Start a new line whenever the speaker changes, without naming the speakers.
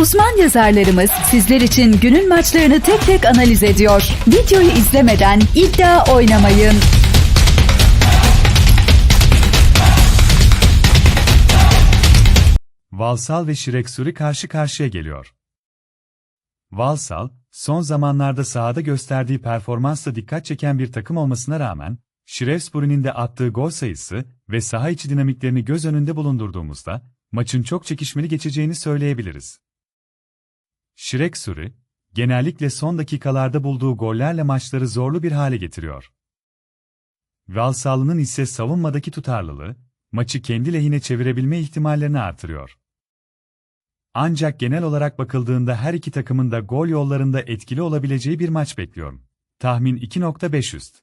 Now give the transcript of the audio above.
Uzman yazarlarımız sizler için günün maçlarını tek tek analiz ediyor. Videoyu izlemeden iddia oynamayın.
Valsal ve Şireksuri karşı karşıya geliyor. Valsal, son zamanlarda sahada gösterdiği performansla dikkat çeken bir takım olmasına rağmen, Şirevspuri'nin de attığı gol sayısı ve saha içi dinamiklerini göz önünde bulundurduğumuzda, maçın çok çekişmeli geçeceğini söyleyebiliriz. Şireksuri, genellikle son dakikalarda bulduğu gollerle maçları zorlu bir hale getiriyor. Valsallı'nın ise savunmadaki tutarlılığı, maçı kendi lehine çevirebilme ihtimallerini artırıyor. Ancak genel olarak bakıldığında her iki takımın da gol yollarında etkili olabileceği bir maç bekliyorum. Tahmin 2.5 üst.